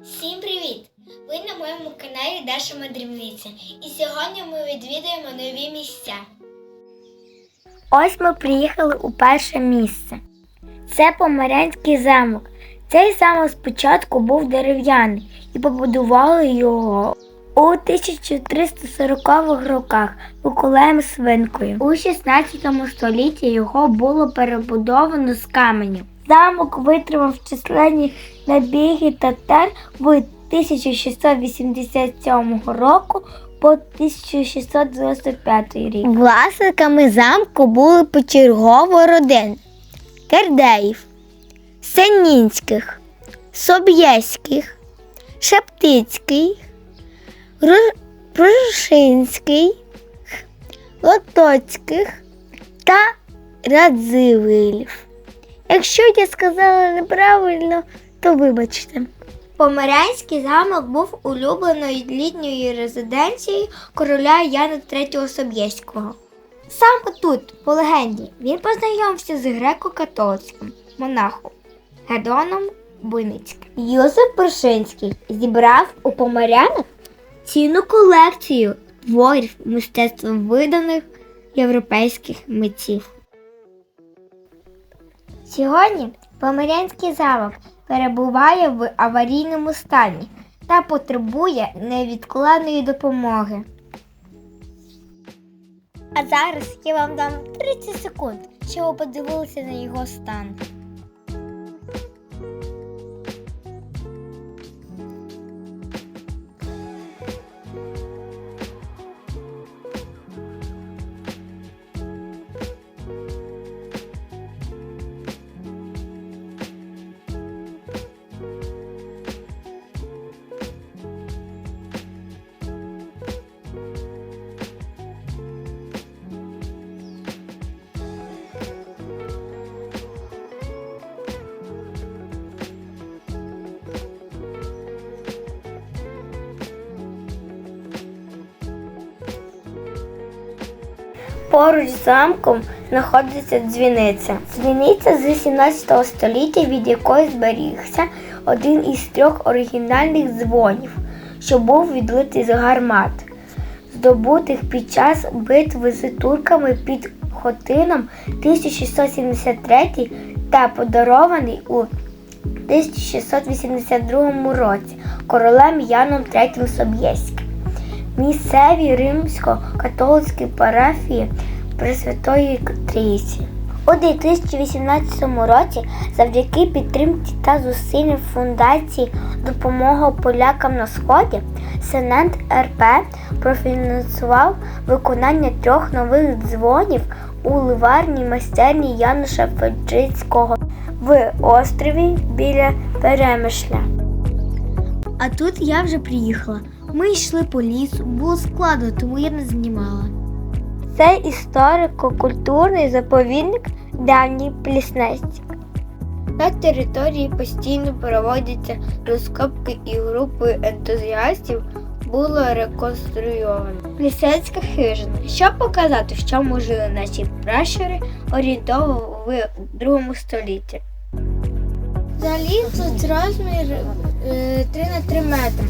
Всім привіт! Ви на моєму каналі Даша Мандрівниця. І сьогодні ми відвідаємо нові місця. Ось ми приїхали у перше місце. Це Помарянський замок. Цей замок спочатку був дерев'яний і побудували його у 1340-х роках Миколаєм Свинкою. У 16 столітті його було перебудовано з каменю. Замок витримав численні набіги татар в 1687 року по 1695 рік. Власниками замку були почергово родини Кердеїв, Сенінських, Соб'єських, Шептицький, Ру- Прушинський, Лотоцьких та Радзивилів. Якщо я сказала неправильно, то вибачте. Померянський замок був улюбленою літньою резиденцією короля Яна III Собєського. Саме тут, по легенді, він познайомився з греко-католицьким монахом Гедоном Буйницьким. Йосип Першинський зібрав у поморянах цінну колекцію творів мистецтвом виданих європейських митців. Сьогодні Помирянський замок перебуває в аварійному стані та потребує невідкладної допомоги. А зараз я вам дам 30 секунд, щоб ви подивилися на його стан. Поруч з замком знаходиться дзвіниця. Дзвіниця з 18 століття, від якої зберігся один із трьох оригінальних дзвонів, що був відлитий з гармат, здобутих під час битви з турками під Хотином 1673 та подарований у 1682 році королем Яном III Собєським. Місцеві римсько-католицькі парафії Пресвятої Трійці. У 2018 році завдяки підтримці та зусиллям фундації Допомога полякам на сході Сенат РП профінансував виконання трьох нових дзвонів у ливарній майстерні Януша Феджицького в острові біля Перемишля. А тут я вже приїхала. Ми йшли по лісу, було складно, тому я не знімала. Це історико-культурний заповідник давній Пліснесті. На території постійно проводяться розкопки і групи ентузіастів було реконструйовано. Плісецька хижина. Щоб показати, в чому жили наші пращури, орієнтовно в другому столітті. Взагалі тут розмір е, 3 на 3 метри.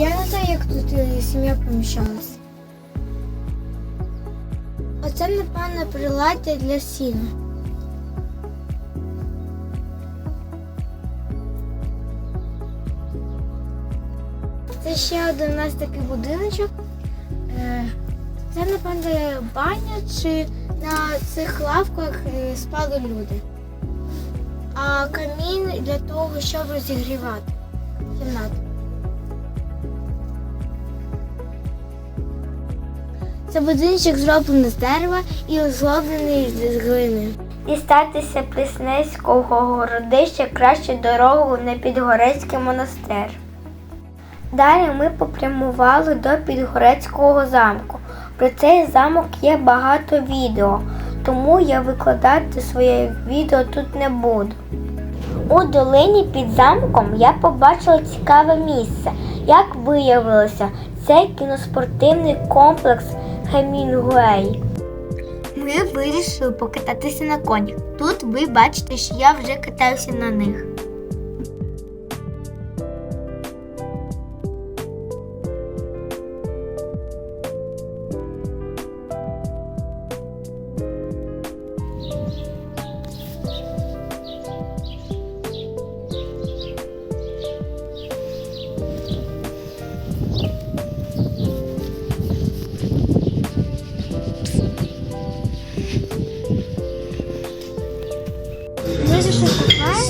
Я не знаю, як тут е, сім'я поміщалася. Оце, напевно, приладдя для сіна. Це ще один у нас такий будиночок. Е, Це, напевно, баня чи на цих лавках е, спали люди. А камін для того, щоб розігрівати кімнату. Це будиночок зроблений з дерева і озлоблений з глини. Дістатися Плеснецького городища краще дорогу на Підгорецький монастир. Далі ми попрямували до Підгорецького замку. Про цей замок є багато відео, тому я викладати своє відео тут не буду. У долині під замком я побачила цікаве місце. Як виявилося, це кіноспортивний комплекс Хемінгуей. Ми вирішили покататися на конях. Тут ви бачите, що я вже катаюся на них.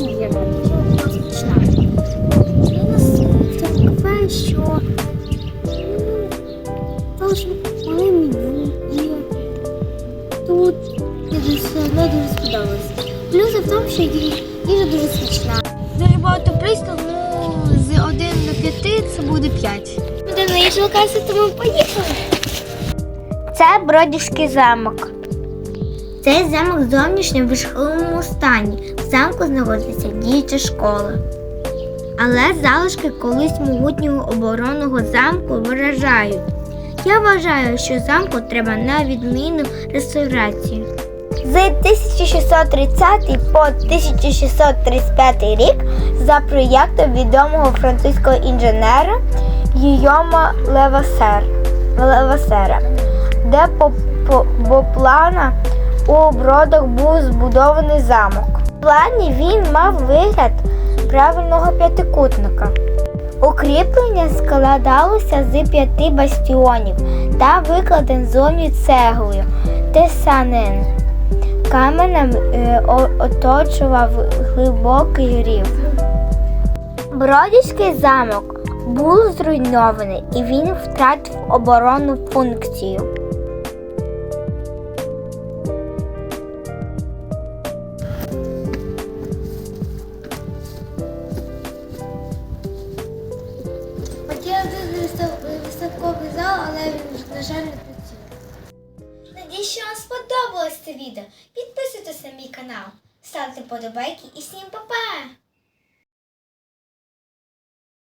їжа. Смачна. У нас це таке, що дуже мале меню і тут мені дуже сподобалося. Плюс в тому, що їжа дуже смачна. Дуже багато плюс, тому з 1 до 5 це буде 5. Буде на іншу локацію, тому поїхали. Це Бродівський замок. Цей замок зовнішньо в жахливому стані. Замку знаходиться діюча школа. Але залишки колись могутнього оборонного замку вражають. Я вважаю, що замку треба на відмінну реставрацію. З 1630 по 1635 рік за проєктом відомого французького інженера Гійома Левасер, Левасера, де по, по, по плана у бродах був збудований замок. Плані він мав вигляд правильного п'ятикутника. Укріплення складалося з п'яти бастіонів та викладен зовні цеглою. Тесанин. Каменем е, оточував глибокий рів. Бродівський замок був зруйнований і він втратив оборонну функцію. Б виставковий зал, але він, на жаль, не працює. Надіюсь, що вам сподобалось це відео. Підписуйтесь на мій канал, ставте подобайки і всім па-па!